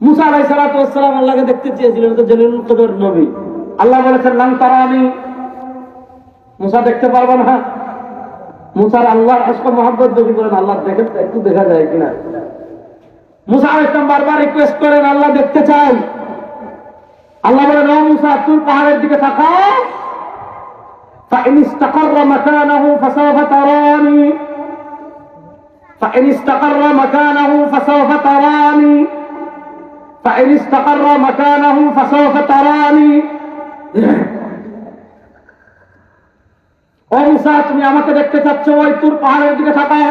মুসা আলাই সালাতাম আল্লাহকে দেখতে চেয়েছিলেন তো জলিল কদর নবী আল্লাহ বলেছেন লাং তারা আমি মুসা দেখতে পারবো না মুসার আল্লাহ আজকে মোহাম্মদ বেশি করেন আল্লাহ দেখেন তো একটু দেখা যায় কিনা মুসা ইসলাম বারবার রিকোয়েস্ট করেন আল্লাহ দেখতে চাই আল্লাহ বলেন ও মুসা তুই পাহাড়ের দিকে তাকাও فإن استقر مكانه فسوف تراني فإن استقر مكانه فسوف تراني فإن استقر مكانه فسوف تراني ও মুসা তুমি আমাকে দেখতে চাচ্ছ ওই তুর পাহাড়ের দিকে তাকাও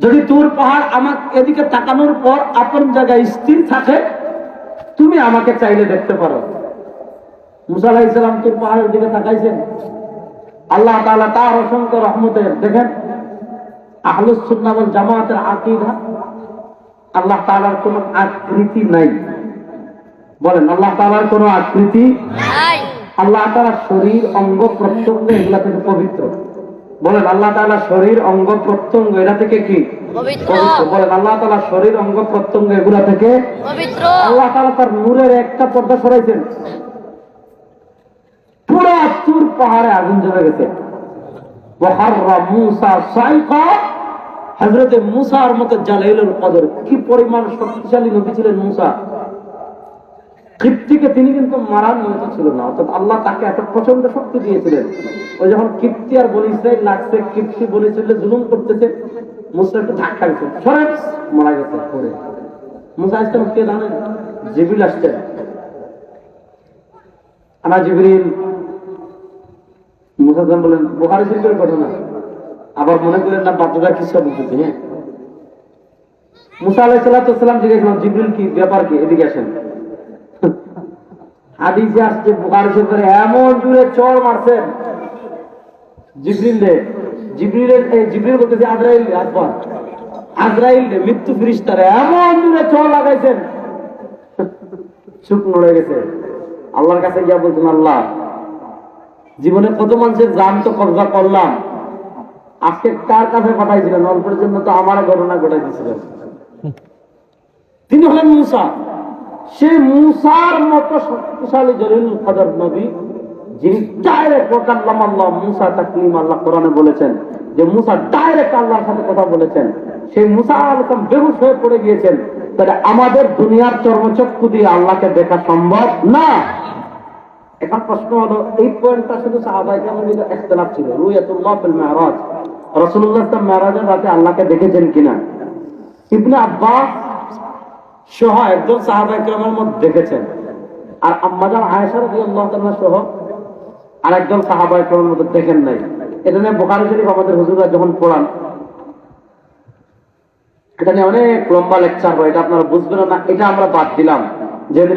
যদি তুর পাহাড় আমার এদিকে তাকানোর পর আপন জায়গায় স্থির থাকে তুমি আমাকে চাইলে দেখতে পারো মুসা আলাহ ইসলাম তুর পাহাড়ের দিকে তাকাইছেন আল্লাহ তাআলা তার অসংখ্য রহমতের দেখেন আহলুস সুন্নাহ ওয়াল জামাতের আকীদা আল্লাহ তাআলার কোনো আকৃতি নাই। বলেন আল্লাহ তাআলার কোনো আকৃতি আল্লাহ তাআলা শরীর অঙ্গ প্রত্যঙ্গ এগুলা থেকে পবিত্র। বলেন আল্লাহ তাআলা শরীর অঙ্গ প্রত্যঙ্গ এটা থেকে কি? বলেন আল্লাহ তাআলা শরীর অঙ্গ প্রত্যঙ্গ এগুলা থেকে আল্লাহ তাআলা তার নূরের একটা পর্দা সরাইছেন। পুরা তুর পাহাড়ে আগুন জ্বলে গেছে। মূসা সাইকা হযরতে মূসার মতো জালাইলুল কদর কি পরিমাণ শক্তিশালী নবী ছিলেন মূসা? কিপ্তিকে তিনি কিন্তু মারার মতো ছিল না, অর্থাৎ আল্লাহ তাকে এত প্রচণ্ড শক্তি দিয়েছিলেন। ওই যখন কিপ্তি আর বলি ইসরাইল লাগছে কিপ্তি বলেছিল জুলুম করতেছে, মুসা একটু ধাক্কা দিচ্ছে সরে মারা গেছে পড়ে মুসা ইসলাম কে জানেন? জিবিল আসছেন আনা জিবরিল। মুসা বলেন বোহারি শরীফের ঘটনা। আবার মনে করেন না বাচ্চারা কি সব বুঝতে হ্যাঁ? মুসা আলাইসাল্লাম জিজ্ঞেস জিবরিল কি, ব্যাপার কি? এদিকে আসেন। হাদিসে আসছে, বুখারী শরীফের এমন জুড়ে চড় মারছেন। জিবরিল রে জিবরিলের জিবরিল বলতেছে, আজরাইল আকবর, আজরাইল রে, মৃত্যু ফিরিস্তার এমন জুড়ে চড় লাগাইছেন। চুপ নড়ে গেছে। আল্লাহর কাছে গিয়া বলছেন আল্লাহ, জীবনে কত মানুষের জান তো কবজা করলাম আজকে কার কাছে পাঠাইছিলেন? অল্পের জন্য তো আমার ঘটনা ঘটাই দিয়েছিলেন তিনি হলেন মুসা। সেই মুসার মতো শক্তিশালী জলিল কদর নবী, যিনি ডাইরেক্ট ওয়াকাল্লাম আল্লাহ মুসা তাকলিম আল্লাহ কোরআনে বলেছেন যে মুসা ডাইরেক্ট আল্লাহর সাথে কথা বলেছেন। সেই মুসা আলকাম বেহুশ হয়ে পড়ে গিয়েছেন। তাহলে আমাদের দুনিয়ার চর্মচক্ষু দিয়ে আল্লাহকে দেখা সম্ভব না? এখন প্রশ্ন হলো, এই পয়েন্টটা শুধু সাহাবাহিক একতলাপ ছিল। রুয়াতুল্লাহ ফিল মেহরাজ রাসূলুল্লাহ সাল্লাল্লাহু মেহরাজের রাতে আল্লাহকে দেখেছেন কিনা? ইবনে আব্বাস সহ একজন সাহাবা মধ্যে দেখেছেন। আর আম্মাজান আয়েশা রাদিয়াল্লাহু তাআলা সহ আর একজন সাহাবা মধ্যে দেখেন নাই। এটা নিয়ে বুখারী শরীফ আমাদের হুজুররা যখন পড়ান, এটা নিয়ে অনেক লম্বা লেকচার হয়, এটা আপনারা বুঝবেন না, এটা আমরা বাদ দিলাম। যেহেতু